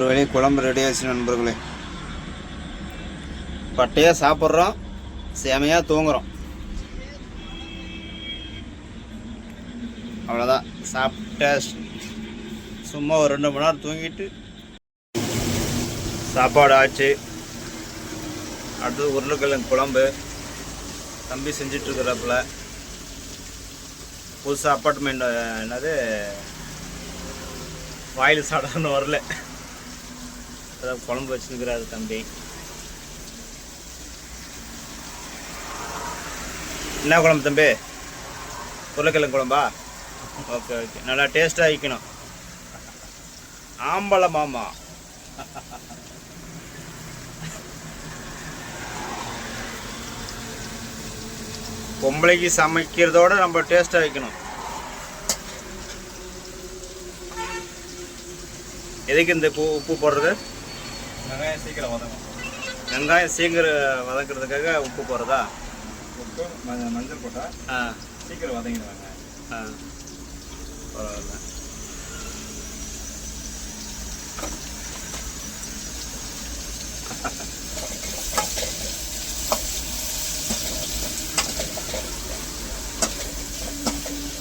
ஒரு வழி குழம்பு ரெடி ஆச்சு நண்பர்களே. பட்டையாக சாப்பிட்றோம் சேமையாக தூங்குறோம். அவ்வளோதான் சாப்பிட்ட சும்மா ஒரு ரெண்டு மணி நேரம் தூங்கிட்டு சாப்பாடு ஆச்சு. அடுத்தது உருளைக்கிழங்கு குழம்பு. தம்பி செஞ்சிட்ருக்குறப்பில் புதுசாக அப்பார்ட்மெண்ட் என்னது வாயில் சாடான்னு வரல. அதான் குழம்பு வச்சுருக்கிறாரு தம்பி. என்ன குழம்பு தம்பி? உருளைக்கிழங்கு குழம்பா? Okay okay. நல்லா டேஸ்ட்டாக வைக்கணும். ஆம்பளை மாமா. பொம்பளைக்கு சமைக்கிறதோட நம்ம டேஸ்ட்டாக வைக்கணும். எதுக்கு இந்த உப்பு உப்பு போடுறது? வெங்காயம் சீக்கிரம் வதங்கும் வெங்காயம் சீக்கிர வதக்கிறதுக்காக உப்பு போடுறதா? உப்பு மஞ்சள் போட்டால் ஆ. சீக்கிரம் வதங்கிடுவாங்க. ஆ. பரவாயில்ல.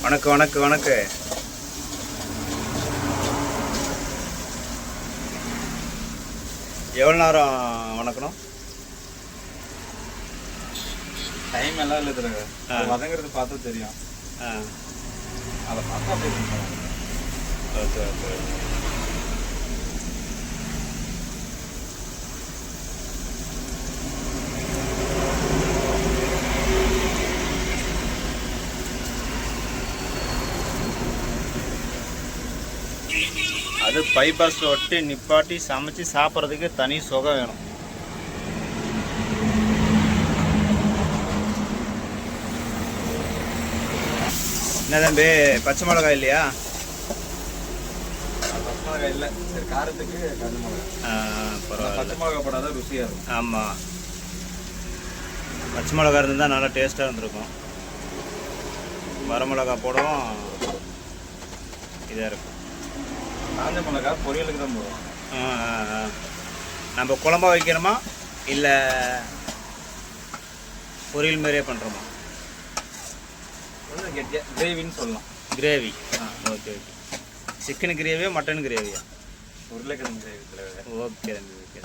வணக்கம் வணக்கம் வணக்கம். எவ்வளோ நேரம் வணக்கணும் டைம் எல்லாம் இல்லை. ஆ. வதங்குறது பார்த்தா தெரியும் அதை பார்த்தா. ஓகே ஓகே அது பைபாஸில் ஒட்டி நிப்பாட்டி சமைச்சு சாப்பிட்றதுக்கு தனி சுகம் வேணும். என்ன தம்பி பச்சை மிளகாய் இல்லையா? மிளகாய் இல்லை. சரி காரத்துக்கு மிளகாய். பரவாயில்ல. பச்சை மிளகாய் போடாதான் ருசியாக இருக்கும். ஆமாம் பச்சை மிளகா இருந்தால் நல்லா டேஸ்ட்டாக இருந்திருக்கும். வரமிளகா போடவும் இதாக இருக்கும். காஞ்ச மிளகாய் பொரியலுக்கு தான் போடுவோம். நம்ம குழம்பா வைக்கிறோமா இல்லை பொரியல் மாதிரியே பண்ணுறோமா கிரேவின்னு சொல்லலாம். கிரேவி. ஆ ஓகே ஓகே. சிக்கன் கிரேவியா மட்டன் கிரேவியா? உருளைக்கிழங்கு கிரேவி தலைவர் ஓகே ஓகே.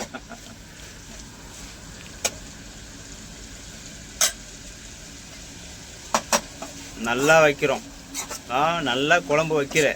நல்லா வைக்கிறோம். ஆ நல்லா குழம்பு வைக்கிற.